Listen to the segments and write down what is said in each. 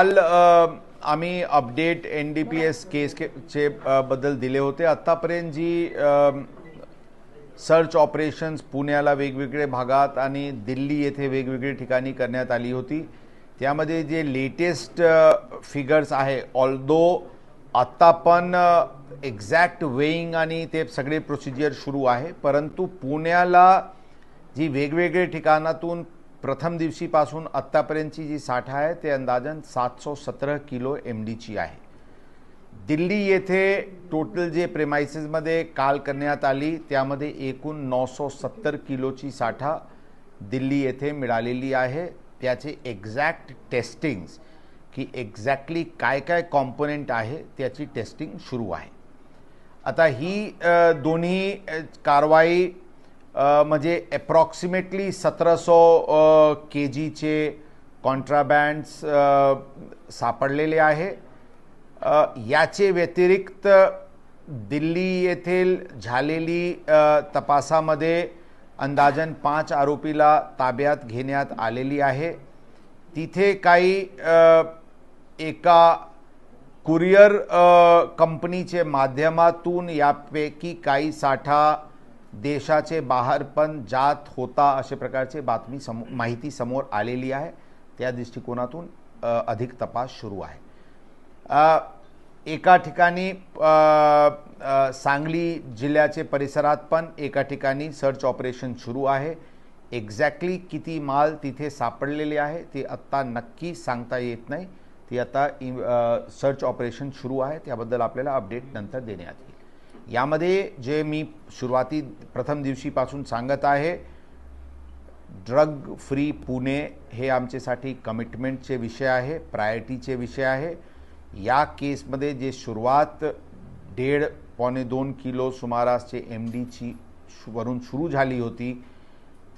काल आम्ही update N D P S case के- चे बद्दल दिले होते. आत्तापर्यंत जी सर्च ऑपरेशन्स पुण्याला वेगवेगळे भागात आणि दिल्ली येथे वेगवेगळी ठिकाणी करण्यात आली होती. त्यामध्ये जे लेटेस्ट फिगर्स आहे ऑल्दो आत्ता पण एक्झॅक्ट वेईंग आणि ते सगळे प्रोसिजर सुरू आहे परंतु पुण्याला जी वेगवेगळे ठिकाणातून प्रथम दिवशीपासून आत्तापर्यंतची जी साठा आहे ते अंदाजन सातशे सतरा किलो एम डीची आहे. दिल्ली येथे टोटल जे प्रेमायसेसमध्ये काल करण्यात आली त्यामध्ये एकूण नऊशे सत्तर किलोची साठा दिल्ली येथे मिळालेली आहे. त्याचे एक्झॅक्ट टेस्टिंग्स की एक्झॅक्टली काय काय कॉम्पोनेंट आहे त्याची टेस्टिंग सुरू आहे. आता ही दोन्ही कारवाई म्हणजे अप्रॉक्सिमेटली सतराशो के जीचे कॉन्ट्राबँड्स सापडलेले आहे. याचे व्यतिरिक्त दिल्ली येथील झालेली तपासामध्ये अंदाजन पाच आरोपीला ताब्यात घेण्यात आलेली आहे. तिथे काही एका कुरिअर कंपनीचे माध्यमातून यापैकी काही साठा देशाचे बाहेर पण जात होता अशा प्रकारचे बातमी सम माहिती समोर आलेली आहे. त्या दृष्टिकोनातून अधिक तपास सुरू आहे. एका ठिकाणी सांगली जिल्ह्याचे परिसरात पण एका ठिकाणी सर्च ऑपरेशन सुरू आहे. एक्झॅक्टली किती माल तिथे सापडलेले आहे ते आत्ता नक्की सांगता येत नाही. ती आता सर्च ऑपरेशन सुरू आहे. त्याबद्दल आपल्याला अपडेट नंतर देण्यात येईल. यामध्ये जे मी सुरुवाती प्रथम दिवशीपासून सांगत आहे ड्रग फ्री पुणे हे आमच्यासाठी कमिटमेंटचे विषय आहे प्रायोरिटीचे विषय आहे. या केसमध्ये जे सुरुवात दीड पावणे दोन किलो सुमारासचे एम डीची वरून सुरू झाली होती.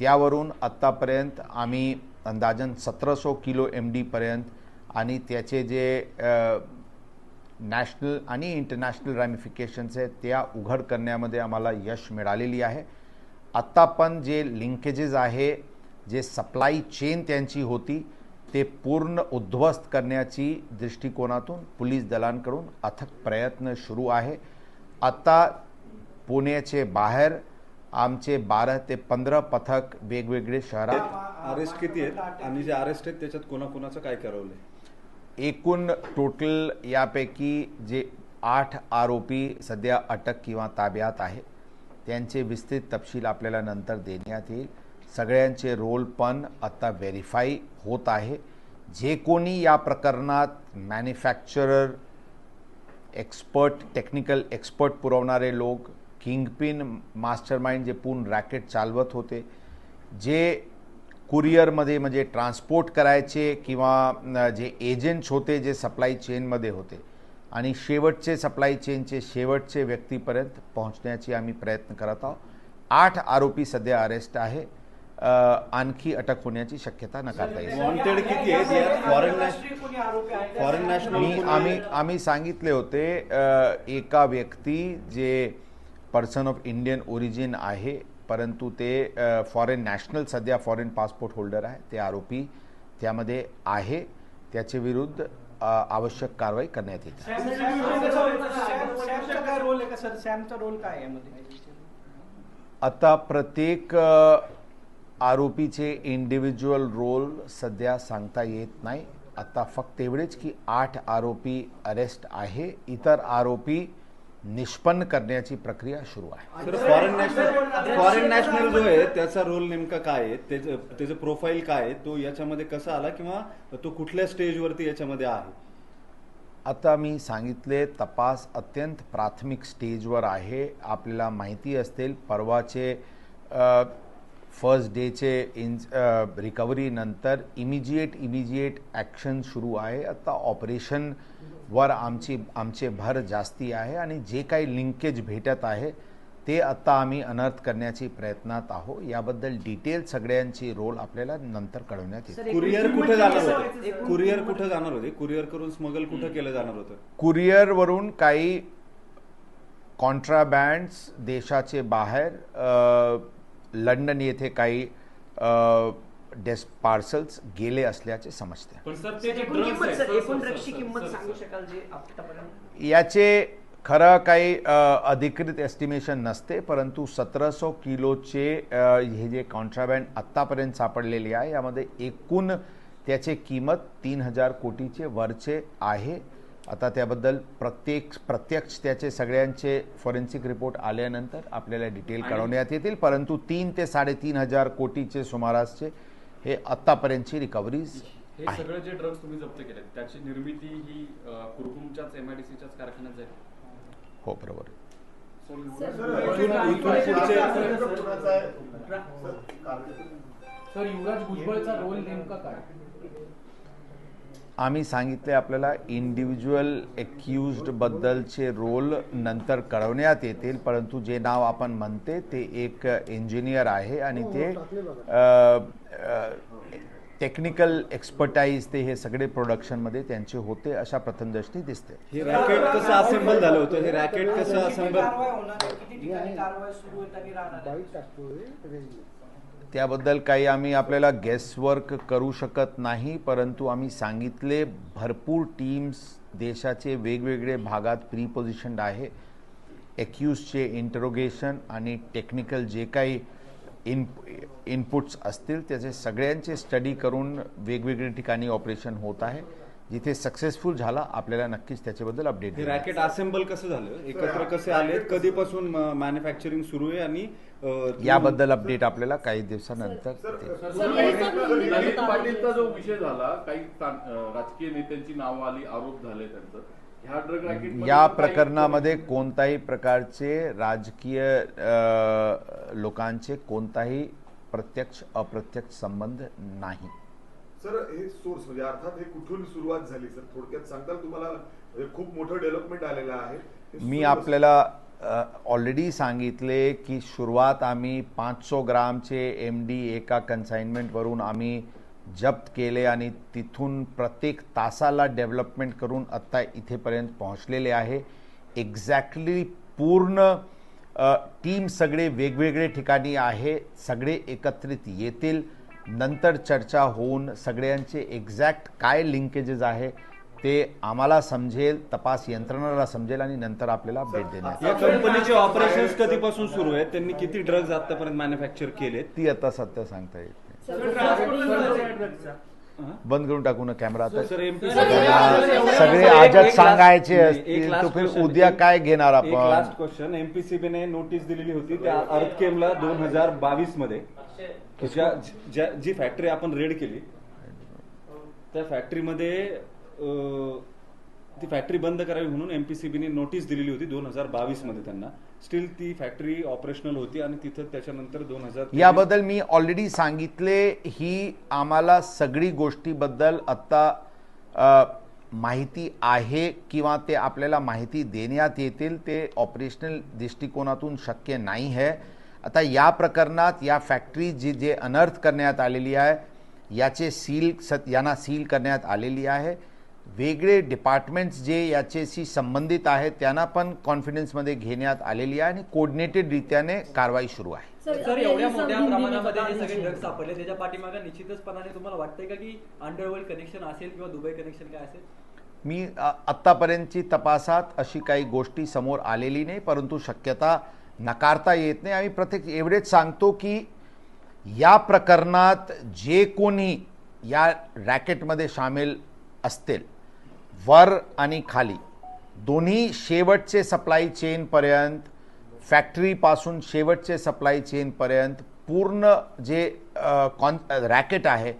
त्यावरून आत्तापर्यंत आम्ही अंदाजन सतराशे किलो एम डीपर्यंत आणि त्याचे जे नॅशनल आणि इंटरनॅशनल रॅमिफिकेशन्स आहेत त्या उघड करण्यामध्ये आम्हाला यश मिळालेली आहे. आत्ता पण जे लिंकेजेस आहे जे सप्लाय चेन त्यांची होती ते पूर्ण उद्ध्वस्त करण्याची दृष्टिकोनातून पोलीस दलांकडून अथक प्रयत्न सुरू आहे. आत्ता पुण्याचे बाहेर आमचे बारा ते पंधरा पथक वेगवेगळे शहरात अरेस्ट किती आहेत? आणि जे अरेस्ट आहेत त्याच्यात कोणाकोणाचं काय करवलंय एकूण टोटल यापैकी जे आठ आरोपी सध्या अटक किंवा ताब्यात आहे त्यांचे विस्तृत तपशील आपल्याला नंतर देण्यात येईल. सगळ्यांचे रोल पण आत्ता व्हेरीफाय होत आहे. जे कोणी या प्रकरणात मॅन्युफॅक्चरर एक्सपर्ट टेक्निकल एक्सपर्ट पुरवणारे लोक किंगपिन मास्टरमाइंड जे पूर्ण रॅकेट चालवत होते जे कुरिअरमध्ये म्हणजे ट्रान्सपोर्ट करायचे किंवा जे एजंट्स होते जे सप्लाय चेनमध्ये होते. आणि शेवटचे सप्लाय चेनचे शेवटचे व्यक्तीपर्यंत पोहोचण्याची आम्ही प्रयत्न करत आहोत. आठ आरोपी सध्या अरेस्ट आहे. आणखी अटक होण्याची शक्यता नकारता येईल. मी आम्ही आम्ही सांगितले होते एका व्यक्ती जे पर्सन ऑफ इंडियन ओरिजिन आहे परंतु ते फॉरेन नॅशनल सध्या फॉरेन पासपोर्ट होल्डर आहे. ते आरोपी त्यामध्ये आहे. त्याचे विरुद्ध आवश्यक कारवाई करण्यात येते आता प्रत्येक आरोपीचे इंडिव्हिज्युअल रोल सध्या सांगता येत नाही. आता फक्त एवढेच की आठ आरोपी अरेस्ट आहे. इतर आरोपी निष्पन्न करण्याची प्रक्रिया सुरू आहे. फॉरेन नॅशनल फॉरेन नॅशनल जो आहे त्याचा रोल नेमका काय आहे? त्याचं त्याचं प्रोफाईल काय आहे? तो याच्यामध्ये कसा आला किंवा तो कुठल्या स्टेजवरती याच्यामध्ये आहे? आता मी सांगितले तपास अत्यंत प्राथमिक स्टेजवर आहे. आपल्याला माहिती असतील परवाचे फर्स्ट डेचे इन रिकव्हरीनंतर इमिजिएट इमिजिएट ॲक्शन सुरू आहे. आता ऑपरेशनवर आमची आमचे भर जास्ती आहे आणि जे काही लिंकेज भेटत आहे ते आता आम्ही अनर्थ करण्याची प्रयत्नात आहोत. याबद्दल डिटेल सगळ्यांची रोल आपल्याला नंतर कळवण्यात येईल. कुरिअर कुठे जाणार होते? कुरिअर कुठे जाणार होते? कुरिअर करून स्मगल कुठे केलं जाणार होतं? कुरिअरवरून काही कॉन्ट्राबँड्स देशाचे बाहेर लंडन येथे काही अ, डेस पार्सल्स गेले असल्याचे समजते. याचे खरं काही अधिकृत एस्टिमेशन नसते परंतु सतराशे किलोचे हे जे कॉन्ट्राबँड आत्तापर्यंत सापडलेले आहे यामध्ये एकूण त्याचे किंमत तीन हजार कोटीचे वरचे आहे. आता त्याबद्दल प्रत्येक प्रत्यक्ष त्याचे सगळ्यांचे फॉरेन्सिक रिपोर्ट आल्यानंतर आपल्याला डिटेल कळवण्यात येतील. परंतु तीन ते साडेतीन हजार कोटीचे सुमारासचे हे आत्तापर्यंतची रिकव्हरीज हे सगळे जे ड्रग्स तुम्ही जप्त केले त्याची निर्मिती ही कुरकुमच्याच एमआयडीसीच्याच कारखान्यात जाईल हो बरोबर. सर युवराज भुजबळचा रोल नेमका काय? आम्ही सांगितले आपल्याला इंडिव्हिज्युअल एक्युज्ड बद्दलचे रोल नंतर कळवण्यात येतील परंतु जे नाव आपण म्हणते ते एक इंजिनियर आहे आणि ते टेक्निकल एक्सपर्टाईज ते हे सगळे प्रोडक्शनमध्ये त्यांचे होते अशा प्रथमदृष्टी दिसते. हे रॅकेट कसं असेंबल झालं होतं? हे रॅकेट कसं असेंबल त्याबद्दल काही आम्ही आपल्याला गेसवर्क करू शकत नाही परंतु आम्ही सांगितले भरपूर टीम्स देशाचे वेगवेगळे भागात प्री पोझिशन्ड आहे एक्यूजचे इंटरोगेशन आणि टेक्निकल जे काही इन इनपुट्स असतील त्याचे सगळ्यांचे स्टडी करून वेगवेगळ्या ठिकाणी ऑपरेशन होत आहे. जिथे सक्सेसफुल झाला आपल्याला नक्कीच त्याच्याबद्दल अपडेट हे रॅकेट असेंबल कसं झालं? एकत्र कसे आले कधीपासून मॅन्युफॅक्चरिंग सुरू आहे आणि याबद्दल अपडेट आपल्याला काही दिवसानंतर. ललित पाटीलचा जो विषय झाला काही राजकीय नेत्यांची नावं आली आरोप झाले त्यांचं ह्या ड्रग रॅकेट या प्रकरणामध्ये कोणताही प्रकारचे राजकीय लोकांचे कोणताही प्रत्यक्ष अप्रत्यक्ष संबंध नाही. सर हे सोर्स म्हणजे अर्थात हे कुठून सुरुवात झाली? सर थोडक्यात सांगताल तुम्हाला? खूप मोठं डेव्हलपमेंट आलेलं आहे. मी आपल्याला ऑलरेडी सांगितले की सुरुवात आम्ही पाचशे ग्रामचे एम डी एका कन्साइनमेंटवरून आम्ही जप्त केले आणि तिथून प्रत्येक तासाला डेव्हलपमेंट करून आत्ता इथेपर्यंत पोहोचलेले आहे. एक्झॅक्टली पूर्ण टीम सगळे वेगवेगळे ठिकाणी आहे. सगळे एकत्रित येतील. नंतर चर्चा होऊन सगळ्यांचे एक्झॅक्ट काय लिंकेजेस आहे ते आम्हाला समजेल तपास यंत्रणाला समजेल आणि नंतर आपल्याला अपडेट देण्यात या कंपनीचे ऑपरेशन्स कधीपासून सुरू आहेत त्यांनी किती ड्रग्ज आतापर्यंत मॅन्युफॅक्चर केलेत ती आता सत्य सांगता येत बंद करून टाकू ना कॅमेरा आता सगळे आजच सांगायचे असतील तर फिर उद्या काय घेणार आपण लास्ट क्वेश्चन एमपीसीबीने नोटीस दिलेली होती त्या अर्थकेमला दोन हजार बावीसमध्ये ज्या- ज्या- जी फॅक्टरी आपण रेड केली त्या फॅक्टरीमध्ये ती फॅक्टरी बंद करावी म्हणून एमपीसीबीने नोटीस दिलेली होती दोन हजार बावीसमध्ये त्यांना. स्टील ती फॅक्टरी ऑपरेशनल होती आणि तिथं त्याच्यानंतर दोन हजार याबद्दल मी ऑलरेडी सांगितले. ही आम्हाला सगळी गोष्टीबद्दल आत्ता माहिती आहे किंवा ते आपल्याला माहिती देण्यात येतील. ते ऑपरेशनल दृष्टिकोनातून शक्य नाही आहे. आता या प्रकरणात या फॅक्टरी जी जे अनर्थ करण्यात आलेली आहे याचे सील सत यांना सील करण्यात आलेली आहे. वेगळे डिपार्टमेंट्स जे याच्याशी संबंधित आहेत त्यांना पण कॉन्फिडन्समध्ये घेण्यात आलेली आहे आणि कोऑर्डिनेटेड रीत्याने कारवाई सुरू आहे. सर एवढ्या मोठ्या प्रमाणामध्ये जे सगळे ड्रग्ज सापडले त्याच्या पाठीमागे निश्चितचपणाने तुम्हाला वाटतंय का की अंडरवर्ल्ड कनेक्शन असेल किंवा दुबई कनेक्शन काय असेल? मी आत्तापर्यंतची तपासात अशी काही गोष्टी समोर आलेली नाही परंतु शक्यता नकारता येत नाही. आम्ही प्रत्येक एवढेच सांगतो की या प्रकरणात जे कोणी या रॅकेटमध्ये सामील असतील वर आणि खाली दोन्ही शेवटचे सप्लाय चेनपर्यंत फॅक्टरीपासून शेवटचे सप्लाय चेनपर्यंत पूर्ण जे कॉन रॅकेट आहे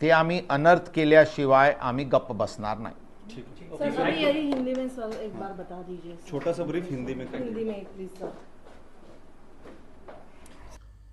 ते आम्ही अनर्थ केल्याशिवाय आम्ही गप्प बसणार नाही. यही हिंदी में सर एक बार बता दीजिए. छोटा सा ब्रीफ हिंदी में हिंदी में प्लीज सर